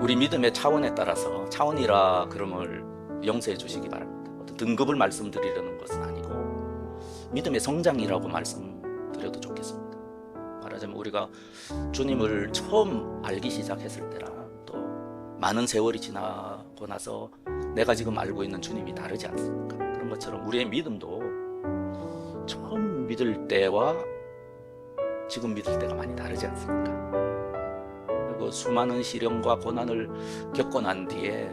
우리 믿음의 차원에 따라서 차원이라 그름을 용서해 주시기 바랍니다. 어떤 등급을 말씀드리려는 것은 아니고 믿음의 성장이라고 말씀드려도 좋겠습니다. 말하자면 우리가 주님을 처음 알기 시작했을 때랑 또 많은 세월이 지나고 나서 내가 지금 알고 있는 주님이 다르지 않습니까? 그런 것처럼 우리의 믿음도 처음 믿을 때와 지금 믿을 때가 많이 다르지 않습니까? 수많은 시련과 고난을 겪고 난 뒤에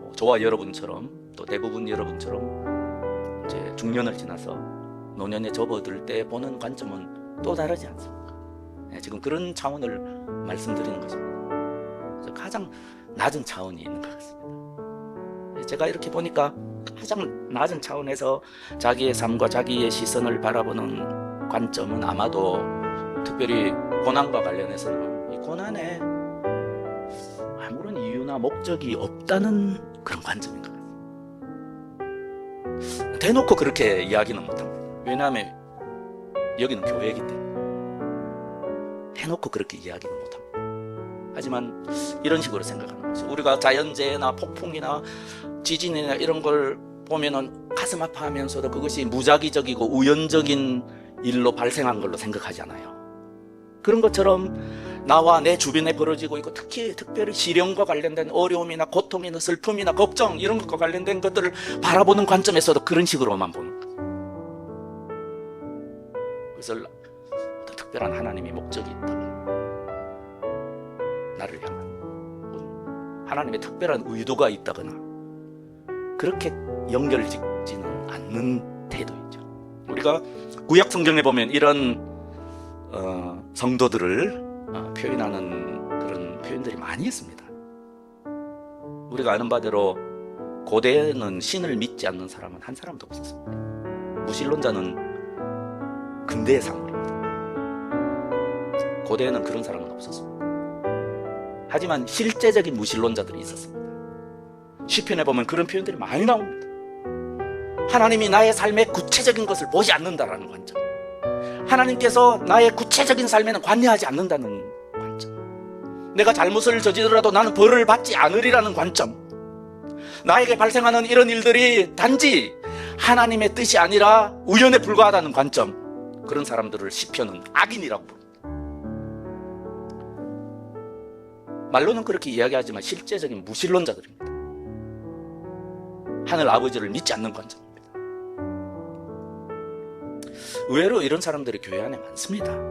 뭐 저와 여러분처럼 또 대부분 여러분처럼 이제 중년을 지나서 노년에 접어들 때 보는 관점은 또 다르지 않습니까? 예, 지금 그런 차원을 말씀드리는 것입니다. 가장 낮은 차원이 있는 것 같습니다. 예, 제가 이렇게 보니까 가장 낮은 차원에서 자기의 삶과 자기의 시선을 바라보는 관점은 아마도 특별히 고난과 관련해서는 이 고난에 아무런 이유나 목적이 없다는 그런 관점인 것 같아요. 대놓고 그렇게 이야기는 못합니다. 왜냐하면 여기는 교회이기 때문에 대놓고 그렇게 이야기는 못합니다. 하지만 이런 식으로 생각하는 거죠. 우리가 자연재해나 폭풍이나 지진이나 이런 걸 보면은 가슴 아파하면서도 그것이 무작위적이고 우연적인 일로 발생한 걸로 생각하잖아요. 그런 것처럼 나와 내 주변에 벌어지고 있고 특히 특별히 시련과 관련된 어려움이나 고통이나 슬픔이나 걱정 이런 것과 관련된 것들을 바라보는 관점에서도 그런 식으로만 보는. 그것을 어떤 특별한 하나님의 목적이 있다면 나를 향한 하나님의 특별한 의도가 있다거나 그렇게 연결짓지는 않는 태도이죠. 우리가 구약 성경에 보면 이런 어, 성도들을 어, 표현하는 그런 표현들이 많이 있습니다. 우리가 아는 바대로 고대에는 신을 믿지 않는 사람은 한 사람도 없었습니다. 무신론자는 근대의 사물입니다. 고대에는 그런 사람은 없었습니다. 하지만 실제적인 무신론자들이 있었습니다. 시편에 보면 그런 표현들이 많이 나옵니다. 하나님이 나의 삶의 구체적인 것을 보지 않는다라는 관점. 하나님께서 나의 구체적인 삶에는 관여하지 않는다는 관점. 내가 잘못을 저지르더라도 나는 벌을 받지 않으리라는 관점. 나에게 발생하는 이런 일들이 단지 하나님의 뜻이 아니라 우연에 불과하다는 관점. 그런 사람들을 시편은 악인이라고 부릅니다. 말로는 그렇게 이야기하지만 실제적인 무신론자들입니다. 하늘 아버지를 믿지 않는 관점입니다. 의외로 이런 사람들이 교회 안에 많습니다.